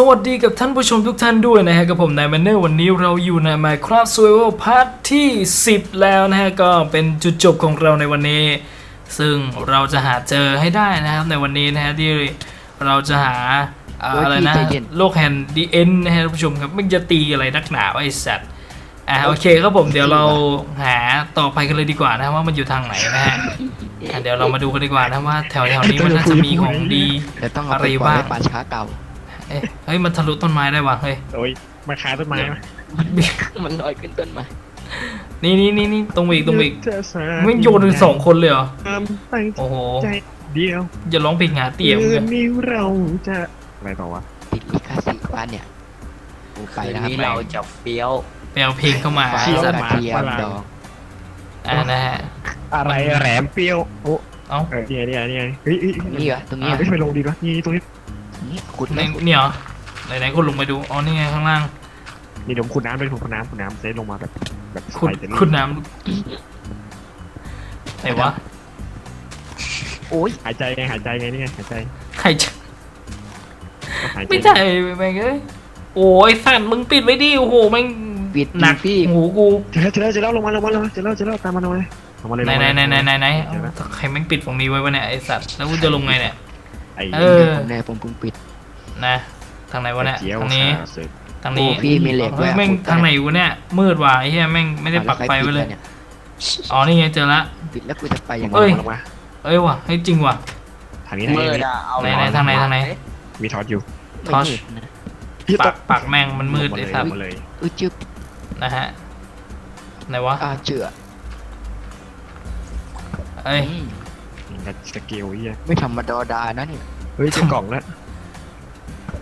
สวัสดีกับท่านผู้ชมทุกท่านด้วยนะฮะกับผมนายแมนเนอร์วันนี้เราอยู่ใน Minecraft Survival Part ที่ 10 แล้วนะฮะก็เป็นจุดจบของเราในวันนี้ ซึ่งเราจะหาเจอให้ได้นะครับในวันนี้นะฮะที่เราจะหาอ่าโอ้ยอะไรนะพี่ใจเย็นโลกแห่งดีเอ็นนะฮะท่านผู้ชมครับมันจะตีอะไรนักหนาวะไอ้สัตว์อ่าโอเคครับผมเดี๋ยวเราหาต่อไปกันเลยดีกว่านะว่ามันอยู่ทางไหนนะฮะอะเดี๋ยวเรามาดูกันดีกว่านะว่าแถวแถวๆนี้มันน่าจะมีของดีเดี๋ยวต้องเอาอะไรไปปล่อยบ้าง ไว้ป่าช้าเก่า เอ้ยเฮ้ยมันทะลุต้นไม้ได้ว่ะเฮ้ยโอ้ยมาขายต้นไม้ไหมมันลอยขึ้นต้นไม้นี่นี่นี่นี่ตรงไปอีกตรงไปอีกจะสาไม่โยนถึงสองคนเลยเหรอความตั้งโอ้โหใจเดียวอย่าร้องเพลงหาเตี่ยมคืเลนยนี้เราจะอะไรต่อวะติดลิขสิทธิ์บ้านเนี่ยกูไปคืนแล้วครับนี้เราจะเฟี้ยวไปเอาเพลงเข้ามาไฟไอ้กสัระตว์เทียมดองอ่านะฮะอะไรแหลมเปรี้ยวโอ้เอ้าเออเนี่ยเนี่ยเนี่ยเฮ้ยเฮ้ยนี่เหรอตรงนี้อะเหรอไม่ไปลงดีวะนี่ตรงนี้นี่ ขุดในไม่เนี่ยเหรอไหนไหนคุณลงไปดู อ๋อ นี่ไงข้างล่าง นี่เดี๋ยวผมขุดน้ำเลยผมขุดน้ำขุดน้ำเซตลงมาแบบแบบขุด ไปเต็มขุดน้ำไหนวะ โอ้ยหายใจไงหายใจไงนี่ไงหายใจใครจะก็หายใจไม่ใช่แม่งเอ้ยโอ้ยสัตว์มึงปิดไว้ดิ โอ้โหแม่งปิดหนักพี่ หูกู เจอแล้วเจอแล้วเจอแล้วลงมาลงมาลงมาเจอแล้วเจอแล้วตามมาลงมาเลยลงมาเลยไหนลงไหนมาไหนเลยไหนไหนไหนเจอแล้ว ใครแม่งปิดฝั่งนี้ไว้วะเนี่ยไอสัตว์ แล้วกูจะลงไงเนี่ย ไอ้เออ ผมแน่ผมเพิ่งปิดนะ ทางไหนวะเนี่ยเจียวทางนี้ขาสึก ทางนี้โอ้พี่มีเหล็กด้เฮ้วยยแม่งขุดด้ทางไหนวะเนี่ย มืดว่ะไอ้เหี้ยแม่งไม่ได้ปักไฟไว้เลยนี่อ๋อนี่ไงเจอละ ปิดแล้วกูจะไปยังไงเอ้ย ลงมาเอ้ยว่ะเฮ้ยจริงว่ะ ทางนี้ทางมืนี้ดอะเอาไหนไหนทางไหนทางไหน มีทอดอยู่ทอชไม่มืดนะพี่ปาตกปากแม่งมันมืดลงไอ้เลยสัตลว์งมาเลยอุ้ยจึ๊บนะฮะไหนวะอ่าเจือเอ้ยอืม นี่ก็สเกลเฮียไม่ธรรมดาดานะเนี่ยเฮ้ยเจอกล่องแล้ว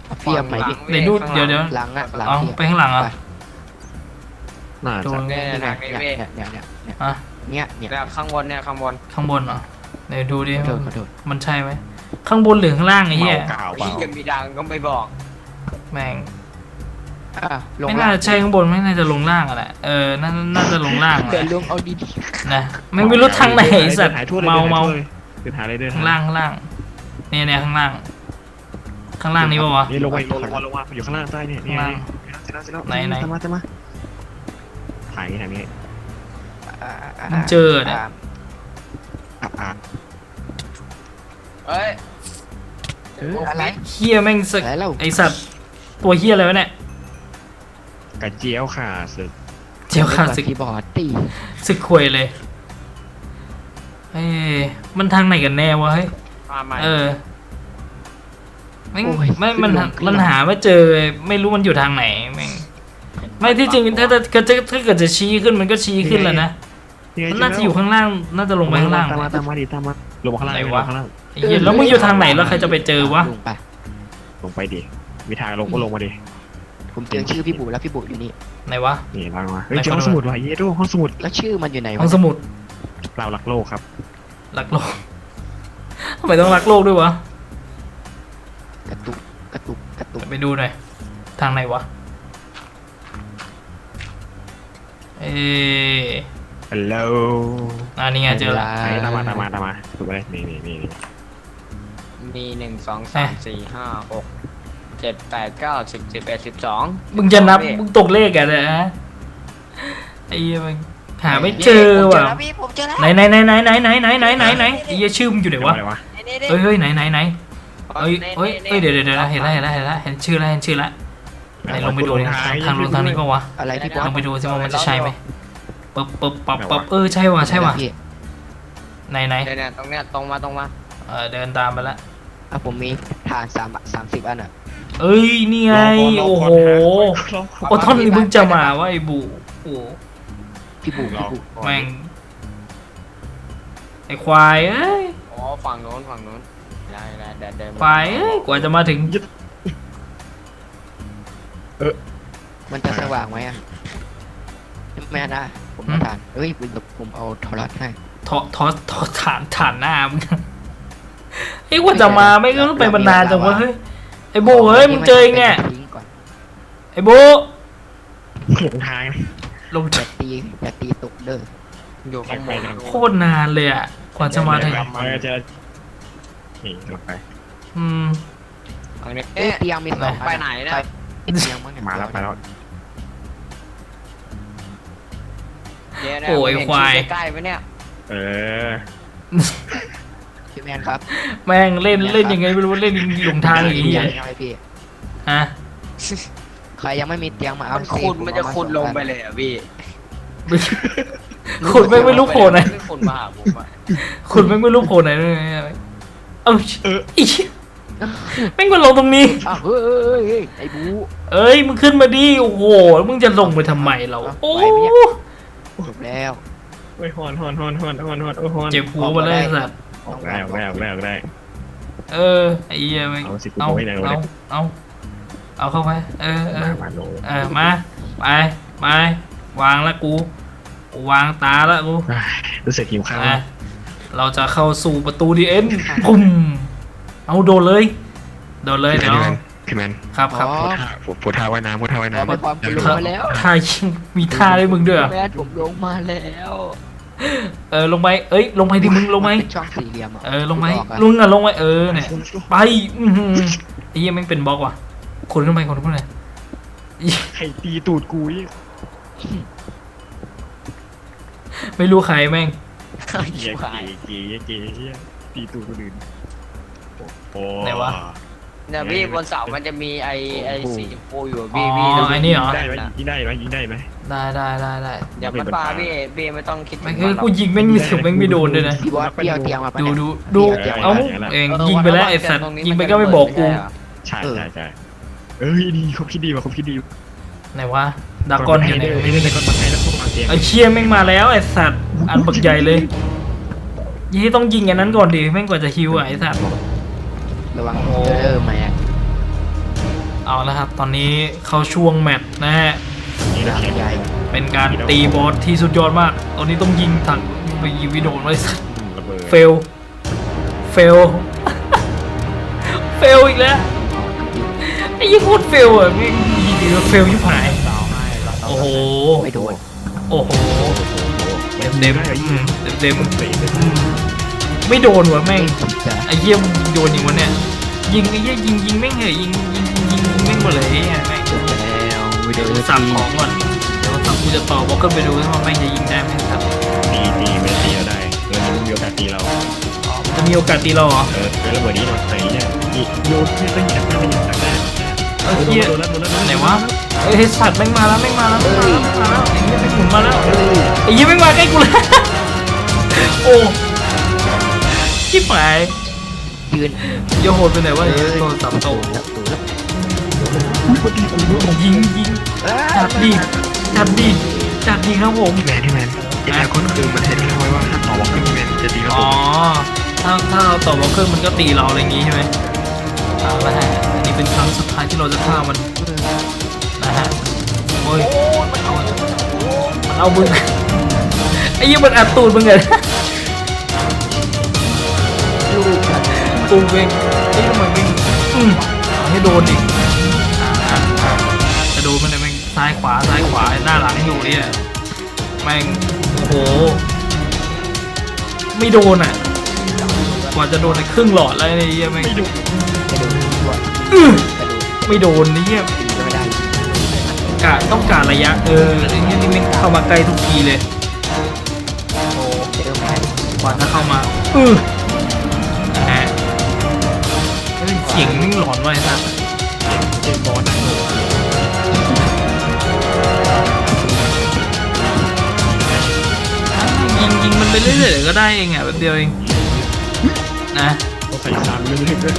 เอาเฟียมไปดิเดี๋ยวดูเดี๋ยวเดี๋ยวหลังอะหลังเอาเฟียมไปข้างหลังเหรอะไปน่าโดจะนเนี่ยเนี่ยทางเนี่ยนี้เนี่ยเนี่ยเนี่ยเนี่ยอะเนี่ยเนี่ยเนี่ยข้างบนเนี่ยข้างบนข้างบนเหรอเดี๋ยวดูดิขอโทษขอโทษมันใช่ไหมข้างบนหรือข้างล่างไอ้เหี้ยเมากาวเปล่าที่จะมีดังก็ไม่บอกแม่งอะลงไม่ล่าน่างจะใช่ข้างบนไม่น่าจะลงล่างอะแหละเออน่าน่าจะลงล่างเดิแหนละลงเอาดีนะไม่ไม่รู้ทางไหนไอ้สัตว์ดินหายทั่วเลยเมาเมา เดินหายเลยเดินหข้างล่างข้างล่างเนี่ยเนี่ยข้างล่าง ข้างล่างนี้ปะวะ นี่ลงไปลงมาลงมาอยู่ข้างล่างใต้เนี่ยนี่ข้างล่างเสร็จแล้วเสร็จแล้วไหนไหนตามมาตามมาถ่ายอย่างนี้ถ่ายอย่างนี้ๆอ่ามึงเจอเนี่ยอ่าอะอะเอ้ยเอออะไร เฮียแม่งสักอะไรเล่า ไอสัตว์ตัวเฮียอะไรวะเนี่ยกระเจียวค่ะสึกเจียวขาดสึกคีย์บอร์ดตีสึกควยเลย เฮ้ยมันทางไหนกันแน่วะเฮ้ยมาใหม่เออไม่ไม่มันมันหาไม่เจอไม่รู้มันอยู่ทางไหนแม่งไม่ที่จริงถ้าถ้าถ้าถ้าเกิดจะชี้ขึ้นมันก็ชี้ขึ้นแล้วนะนี่ไงมันน่าจะอยู่ข้างล่างน่าจะลงไปข้างล่างตามมาตามมาดิตามมาลงมาข้างล่างไหนลงวะมาข้างล่างไอ้เหี้ยแล้วมึงอยู่ทางไหนแล้วใครจะไปเจอวะลงไปลงไปดิมีทางลงก็ลงมาดิผมเจอชื่อพี่บุแล้วพี่บุอยู่นี่ ไหนวะ นี่ลางมาเฮ้ยไหนเจอห้องขอดูสมุดว่ะเย้ดูห้องสมุดแล้วชื่อมันอยู่ไหนห้องวะสมุด เรารักโลกครับ รักโลกทำไมต้องรักโลกด้วยวะ กระตุกกระตุกกระตุกไปดูหน่อย ทางไหนวะ เออฮัลโหลอ่านี่ไงเจอละไหนตามมาตามมาตามมาดูไปเลยนี่นี่นี่นี่มีหนึ่งสองสามสี่ห้าหกเจ็ดแปดเก้าสิบสิบเอ็ดสิบสองมึงจะนับ มึงตกเลขอะเนี่ยฮะไอ้เหี้ยมึง หาไม่เจอว่ะพี่ผมเจอแล้วไหนไหนไหนไหนไหนไหนไหนไหนไหนไหนไอ้เหี้ยชื่อมึงอยู่ไหนวะอะไรวะเฮ้ยเฮ้ยไหนไหนไหนเฮ้ยเฮ้ยเฮ้ยเดี๋ยวเดี๋ยวเดี๋ยวเห็นแล้วเห็นแล้วเห็นแล้วเห็นชื่อแล้วเห็นชื่อแล้วไหนลงไปดูดิทางทางลงทางนี้ปะวะอะไรพี่บอลส งไปดูสิว่ามันจะใช่ไหมปึ๊บปึ๊บปั๊บปั๊บเออใช่ว่ะใช่ว่ะพี่ไหนไหนเนี่ยเนี่ยตรงเนี้ยตรงมาตรงมาเออเดินตามไปละ อะผมมีฐานสามสามสิบอันอะเอ้ยนี่ไง โอ้โห โอ้ท่อนนี้มึงจะมาวะไอ้บูโอ้ พี่บุรพี่อบุแม่งไอ้ควายเอ้ยอ๋อฝั่งโน้นฝั่งโน้นได้ได้เดินเดินควายเอ้ยกว่าจะมาถึงมันจะสว่างไหมอะไม่นะผมเอาฐานเฮ้ยผมเอาโทรศัพท์ให้ทอทอทอฐานฐานหน้ามึงไอ้ยกว่าจะมาไม่ก็ต้องไปบรรนานจังวะเฮ้ยไอ้บูเฮ้ยมึงเจอเองเนี่ยทิ้งก่อนไอ้บูหลงทาง ลงอย่าตีอย่าตีตกเด้ออยู่ข้างบนโคตรนานเลยอะ กว่าจะมาถึงเออจะนี่ลงไป อืม เอาเนี่ยเอ้ยเตียงมีสองอัไปไหนเนี่ยใครเตียงมั้งเนี่ยมาแล้วมาแล้วเดี๋ยวนะโอ้ยเห็นควาย ใกล้ๆไหมเนี่ยเออพี่แมนครับแม่งเล่นเล่นยังไงไม่รู้เล่นหลงทางอย่างเตีนี้ยงยังไงพี่ฮะ ใครยังไม่มีเตียงมาเอามันสิขุดผมันเอาจะมาขุดสองลงอันไปเลยอะพี่ขุดแม่งไม่รู้โผล่ไหนไม่ขุดมาหาผมอะขุดแม่งไม่รู้โผล่ไหนเลยเอ้าเอออีแม่งมาลงตรงนี้ อ้าวเฮ้ยเฮ้ยเฮ้ยเฮ้ยไอ้บู เอ้ยมึงขึ้นมาดิโอ้โหมึงจะลงไปทำไมเราโอ้ไหวไหมเนี่ย จบแล้ว โอ้ยฮอนฮอนฮอนฮอนฮอนฮอนโอ้ยฮอนเจ็บหัวมาเลยไอ้สัตว์ออกได้ออกได้ออกได้ออกได้ เออไอ้เหี้ยแม่งเอาสิกูเอาเอาไว้ไหนวะเอาเนี่ยเอา เอาเข้าไป เออเอมาอมาลงเออมาไปไปวางละกูกูวางตาละกูอะรู้สึกหิวข้าวอะเราจะเข้าสู่ประตูดีเอ็นปุ่มเอาโดนเลย โดนเลยเดี๋ยวพี่แมนครับครับอ๋อพูดท่าว่ายน้ำพูดท่าว่ายขอน้ำไปความคุณลงมาแล้วท่ายิงมีท่าด้วยมึงด้วยเหรอแมนผมลงมาแล้วเออลงไป เอ้ย ลงไปดิมึงลงไปนเป็นช่องสี่เหลี่ยมอะเออลงไปคุณกอะลุงอะลงไปเออเนี่ยไปอื้อหือไอ้เหี้ยแม่งเป็นบล็อกว่ะ คนขึ้นไปคนขึ้นไปใครตีตูดกูนี่ไม่รู้ใครแม่งเกียเกียเกียเกียเกียตีตูดคนอื่นโอ้ไหนวะ เนี่ยพี่บนเสามันจะมีไอไอสีชมพูอยู่อ๋พี่อพี่ไอ้นี่เหรอ ได้ไหมยิงได้ไหมยิงได้ไหมได้ได้ได้ได้เดี๋ยวมันปาพี่พี่ไม่ต้องคิดถึไม่งคือมันหรอกกูยิงแม่งมีเสียงแม่งไม่โดนด้วยนะพี่บอสพี่เอาเตียงมาปะดูเนี่ยดูดูเดี๋ยวเอ้าเดี๋ยวเองเออยิงไปแล้วไอ้สัตว์ตรงนี้ยิงไปนก็ไม่บอกกูด้เหรอใช่ใช่ใช่ เอ้ยดีเขาคิดดีว่ะเขาคิดดีไหนวะดากอนอยู่ไหนไม่ได้ในก้อนไม้แล้วพวกมาเตียงไอ้เชี่ยแม่งมาแล้วไอ้สัตว์อันบักใหญ่เลยยี่ต้องยิงอันนั้นก่อนดิแม่งกว่าจะฮิวอะไอ้สัตว์ระวังโอ้เออแม็กเอาละครับ ตอนนี้เข้าช่วงแมตช์นะฮะนี่นะใหญ่เป็นการตีบอสที่สุดยอดมาก ตอนนี้ต้องยิงถังไปยิงวิโดนไว้สัตว์ระเบิดเฟล เฟล เฟลอีกแล้ว ไอ้ยี่โคตรเฟลอะแม่งยิงเฟลยิ่หายโอ้โหไม่โดนโอ้โหเต็มเต็มเต็มเต็มไม่โดนวะแม่งไอ้เหี้ยมึงโดนยิงวะเนี่ยยิงไอ้เหี้ยยิงยิงแม่งเหอะยิงยิงยิงยิงแม่งหมดเลยไอ้แม่งแล้วเดี๋ยวสับทีของก่อนเดี๋ยวสับกูจะต่อบล็อกขึ้นไปดูว่าแม่งจะยิงได้ไหมครับตีตีไม่ตีเราได้เออมันมีโอกาสตีเราจะมีโอกาสตีเราเหรอเออเออระเบิดนี้หน่อยใส่เนี่ยโยนไม่ต้องยิงไม่ต้องยิงจากได้ เออเหี้ยโดนแล้วโดนแล้วโดนแล้วไหนวะเอ้ยสัตว์แม่งมาแล้วแม่งมาแล้วแม่งมาแล้วแม่งมาแล้วไอ้เหี้ยแม่งหมุนมาแล้วไอ้เหี้ยแม่งมาใกล้กูแล้วโอ้ชิบหายยืนโยโหดไปไหนวะไอ้เหี้ยโดนสับโตแล้วดูแล้วยิงยิงจับดีจับดีจับดีครับผมพี่แมนพี่แมนไอ้แมนคนคือมันเห็นไว้ว่าถ้าต่อว่าพี่แมนจะตีเราอ๋อถ้าถ้าเราต่อบล็อกเกอร์มันก็ตีเราอะไรอย่างงี้ใช่ไหมเอาละฮะอันนี้ เป็นครั้งสุดท้ายที่เราจะฆ่ามันนะฮะโอ้ยมันเอามันเอามึงไอ้ยี่มันอัดตูดมึงเลยลูกตูเองไอ้ยี่มันวิ่งอืมเอาให้โดนอีกจะโดนมันเนี่ยแม่งซ้ายขวาซ้ายขวาหน้าหลังอยู่เนี่ยแม่งโอ้โหไม่โดนอะกว่าจะโดนในครึ่งหลอดแล้วไอ้เหี้ยแม่ง อื้อกระดูกไม่โดนนี่เหี้ยตีก็ไม่ได้กะต้องการระยะเออไอ้เหี้ยนี่แม่งเข้ามาใกล้ทุกทีเลยโอ้เจอแม็กกว่าจะเข้ามาอือนะฮะเฮ้ยเสียงนิ่งหลอนไว้สัสเกมบอลนะยิงยิงมันไปเรื่อยๆก็ได้เองอะแบบเดียวเองนะต้องใส่ซามเรื่อยๆด้วย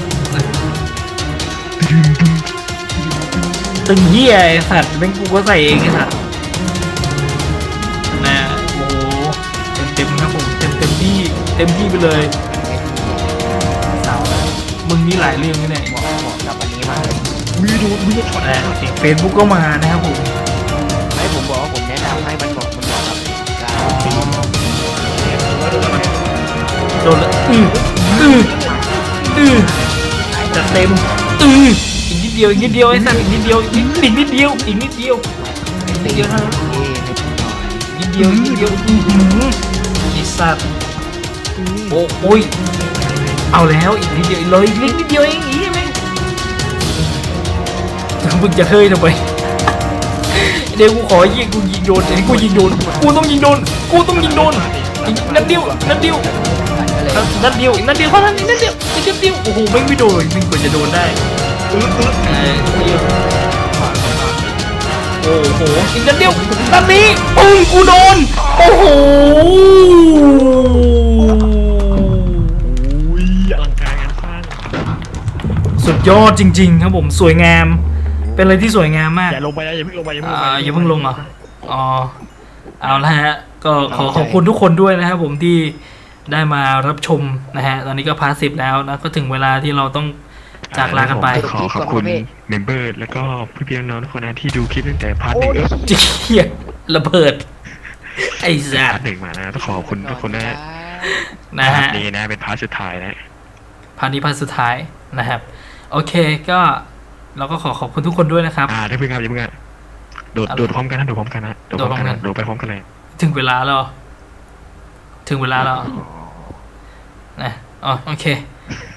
ตึงเหี้ยไอ้สัตว์แม่งกูก็ใส่เองไอ้สัตว์นะโอ้โหเต็มเต็มๆครับผมเต็มเต็มที่เต็มที่ไปเลยสาวมึงนี่หลายเรื่องนะเนี่ยเหมาะเหมาะกับอันนี้มากเลยวิดูวิดูช็อตนะเฟซบุ๊กก็มานะครับผมให้ผมบอกว่าผมแนะนำให้มันเหมาะมันเหมาะกับการตีโดนละอืออืออือจัดเต็ม อืออีกนิดเดียวอีกนิดเดียวไอ้สัตว์อีกนิดเดียวอีกอีกนิดเดียวอีกนิดเดียวอีกนิดเดียวเท่านั้นอ้ให้ผมหน่อยนิดเดียวนิดเดียวอื้อหือไอ้สัตว์โอ้โอ้ยเอาแล้วอีกนิดเดียวเลยอีกนิดเดียวเองอีแม่งมึงจะเฮ้ยทำไมเดี๋ยวกูขอยิงกูยิงโดนเดี๋ยวกูยิงโดนกูต้องยิงโดนกูต้องยิงโดนนัดเดียวนัดเดียว นัดเดียวอีกนัดเดียวเท่านั้นอีกนัดเดียวอีกนัดเดียวโอ้โหไม่งไม่โดนมึงกว่าจะโดนได้เออโอ้โหอีกนัดเดียวนัดนี้ปึ้งกูโดนโอ้โหอุ้ยอลังการงานสร้างสุดยอดจริง ๆ ครับผมสวยงาม เป็นอะไรที่สวยงามมากอย่าลงไปนะอย่าเพิ่งลงไปอย่าเพิ่งลงไปอ่าอย่าเพิ่งลงเหรออ๋อเอาละฮะก็ขอขอบคุณทุกคนด้วยนะครับผมที่ ได้มารับชมนะฮะ ตอนนี้ก็พาร์ทสิบแล้วนะก็ถึงเวลาที่เราต้องจากลากันไป ขอขอบคุณเมมเบอร์แล้วก็พี่ๆน้องๆทุกคนนะที่ดูคลิปตั้งแต่พาร์ทหโอ้นึ่งยเออเจี๊ยระเบิด ไอ้สัพาตร์ทว์หนึ่งมานะต้องขอบคุณทุกคนนะนะพาฮะร์ทนี้นะเป็นพาร์ทสุดท้ายนะพาร์ทนี้พาร์ทสุดท้ายนะครับ โอเคก็เราก็ขอขอบคุณทุกคนด้วยนะครับอ่าได้เพิ่งครับอย่าเพิ่งอะโดดอะไรโดดพร้อมกันนะโดดพร้อมกันนะโดดพร้อมกันโดดพร้อมกันะนโดดไปพร้อมกันเลยถึงเวลาแล้วเหรอถึงเวลาแล้วเหรอ นะอ๋อโอเค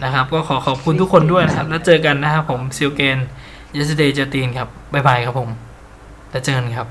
นะครับ ก็ขอขอบคุณทุกคนด้วยนะครับ แล้วเจอกันนะครับผมซิลเกน yesterday เจอตีนครับ บ๊ายบายครับผม แล้วเจอกันครับ